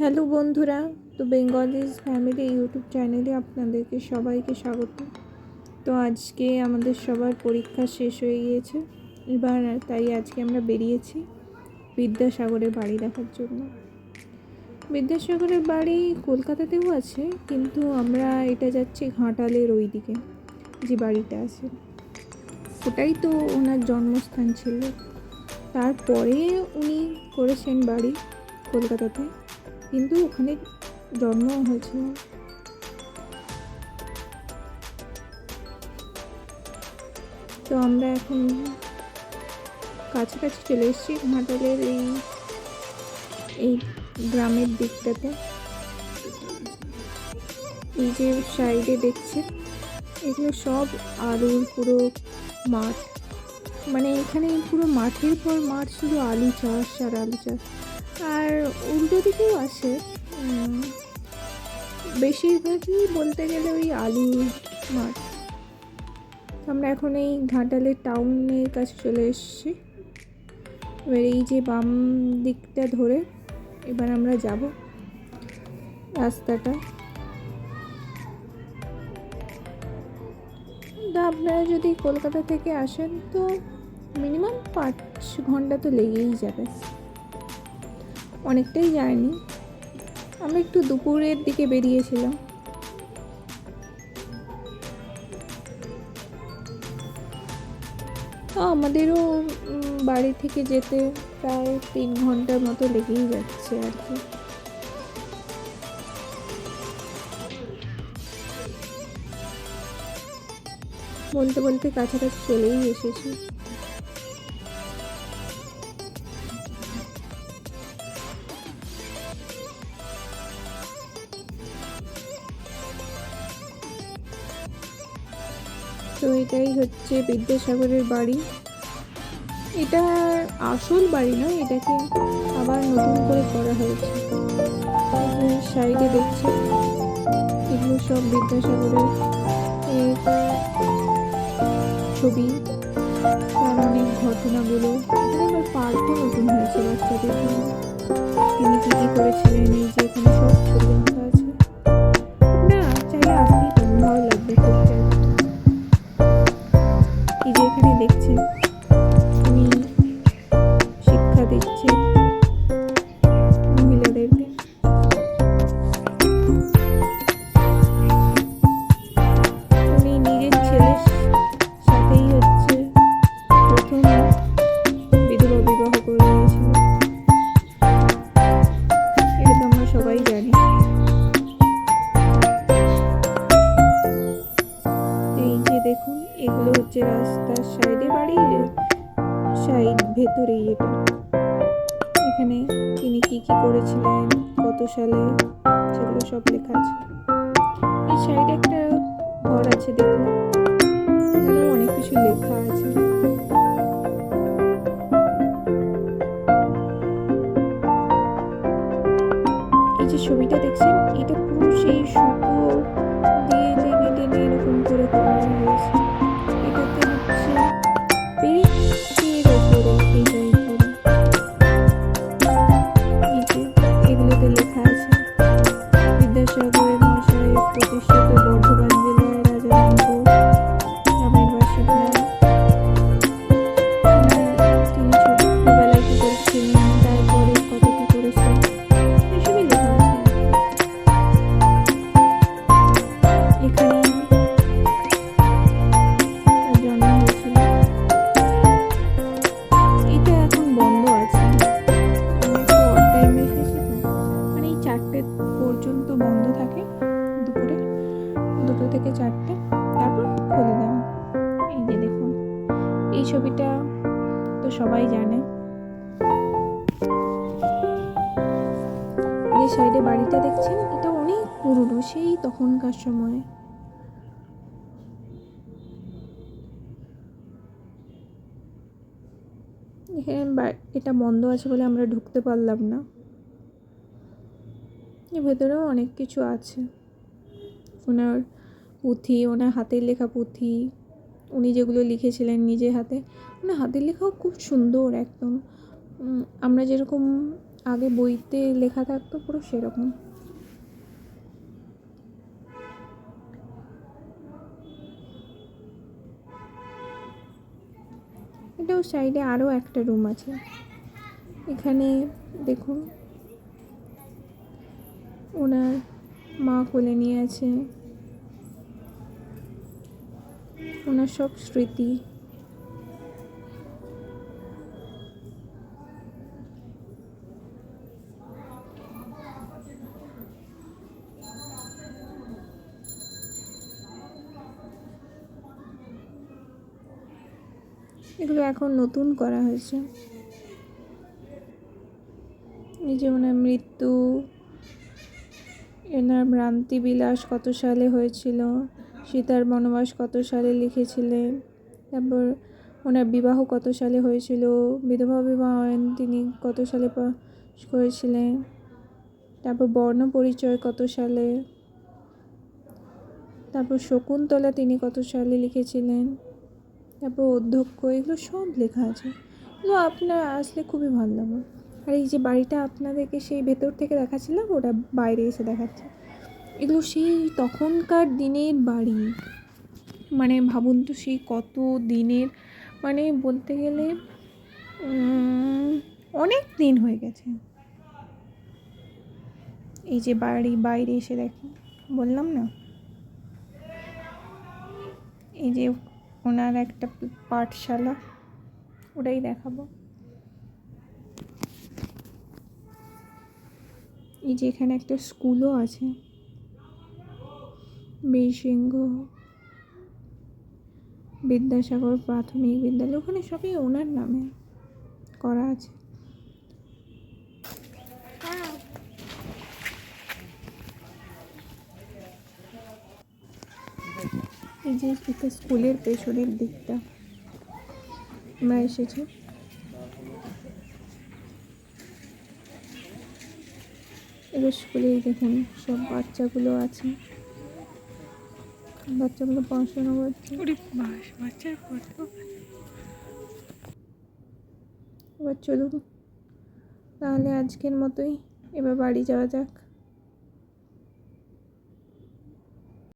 Hello বন্ধুরা, তো Bengalis family YouTube চ্যানেলে আপনাদেরকে সবাইকে স্বাগত। তো আজকে আমাদের সবার পরীক্ষা শেষ হয়ে গিয়েছে, এবার তাই আজকে আমরা বেরিয়েছি বিদ্যাসাগরের বাড়ি দেখার জন্য। বিদ্যাসাগরের বাড়ি কলকাতাতেও আছে, কিন্তু আমরা এটা যাচ্ছি ঘাটালের ওই দিকে যে বাড়িটা আছে। ওটাই তো ওনার জন্মস্থান ছিল। তারপরে উনি করেছেন বাড়ি কলকাতাতে। কিন্তু ওখানে জন্ম হয়েছিল। তো আমরা এখন কাছাকাছি চলে এসেছি ঘাটালের এই এই গ্রামের দিকটাতে। এই যে সাইডে দেখছে, এগুলো সব আলুর পুরো মাঠ। মানে এখানে পুরো মাঠের পর মাঠ শুধু আলু চাষ আর আলু চাষ। আর উল্টো দিকেও আসে বেশিরভাগই বলতে গেলে ওই আলু মাঠ আমরা এখন এই ঘাটালের টাউনের কাছে চলে এসেছি। এবার এই যে বাম দিকটা ধরে এবার আমরা যাব রাস্তাটা। আপনারা যদি কলকাতা থেকে আসেন তো মিনিমাম পাঁচ ঘণ্টা তো লেগেই যাবে। অনেকটাই যায়নি। আমরা একটু দুপুরের দিকে বেরিয়েছিলাম। আমাদেরও বাড়ি থেকে যেতে প্রায় তিন ঘণ্টার মতো লেগেই যাচ্ছে আর কি। বলতে বলতে কাছাকাছি চলেই এসেছি। এটাই হচ্ছে বিদ্যাসাগরের বাড়ি। এটা আসল বাড়ি নয়, এটাকে আবার নতুন করে করা হয়েছে। সাইডে দেখছে এগুলো সব বিদ্যাসাগরের ছবি তার অনেক ঘটনাগুলো। এখানে আবার পার্কও নতুন হয়েছে বাচ্চাদের তিনি কী করেছিলেন, এই যে এখানে সব ছবি হচ্ছে রাস্তার সাইডে বাড়ি, সাইড ভেতরেই এটা। এখানে তিনি কি কি করেছিলেন, কত সালে, সেগুলো সব লেখা আছে। এই সাইডে একটা ঘর আছে দেখুন। অনেক কিছু লেখা আছে। এই যে ছবিটা দেখছেন, এটা পুরো সেই সুতো প্রতিষ্ঠিত বর্ধমান জেলায় রাজারামপুর ছোটবেলায় কী করেছিলেন তারপরে কত কী করেছেন এসবই লেখা আছে। এখানে মানে পর্যন্ত বন্ধ থাকে। দুটো থেকে চারটে, তারপর খুলে দেওয়া এই যে দেখুন, এই ছবিটা তো সবাই জানে। এই সাইডে বাড়িটা দেখছেন? এটা অনেক পুরনো, সেই তখনকার সময়ে। এখানে এটা বন্ধ আছে বলে আমরা ঢুকতে পারলাম না। এর ভেতরেও অনেক কিছু আছে। ওনার পুঁথি, ওনার হাতের লেখা পুঁথি, উনি যেগুলো লিখেছিলেন নিজে হাতে। ওনার হাতের লেখাও খুব সুন্দর একদম। আমরা যেরকম আগে বইতে লেখা থাকতো পুরো সেরকম। এটাও সাইডে আরও একটা রুম আছে। এখানে দেখুন, ওনার মা কোলে নিয়ে আছে। ওনার সব স্মৃতি। এগুলো এখন নতুন করা হয়েছে। এই যে ওনার মৃত্যু, এনার ভ্রান্তি বিলাস কত সালে হয়েছিল। সীতার বনবাস কত সালে লিখেছিলেন তারপর ওনার বিবাহ কত সালে হয়েছিল? বিধবা বিবাহ তিনি কত সালে পাশ করেছিলেন? তারপর বর্ণ পরিচয় কত সালে? তারপর শকুন্তলা তিনি কত সালে লিখেছিলেন? তারপর অধ্যক্ষ, এগুলো সব লেখা আছে। এগুলো আপনার আসলে খুবই ভালো লাগবে আর এই যে বাড়িটা আপনাদেরকে সেই ভেতর থেকে দেখাচ্ছিলাম, ওটা বাইরে এসে দেখাচ্ছে। এগুলো সেই তখনকার দিনের বাড়ি। মানে ভাবুন তো সেই কত দিনের মানে বলতে গেলে অনেক দিন হয়ে গেছে। এই যে বাড়ি, বাইরে এসে দেখুন বললাম না? এই যে ওনার একটা পাঠশালা, ওটাই দেখাবো। এই যে এখানে একটা স্কুলও আছে। বীরসিংহ বিদ্যাসাগর প্রাথমিক বিদ্যালয়, ওখানে সবই ওনার নামে করা আছে। যে স্কুলের পেছনের দিকটা আমরা এসেছি। এবার স্কুলে এই দেখুন সব বাচ্চাগুলো আছে। বাচ্চাগুলো পড়াশোনা করছে। বাচ্চার ফটো এবার চলুন তাহলে আজকের মতোই এবার বাড়ি যাওয়া যাক।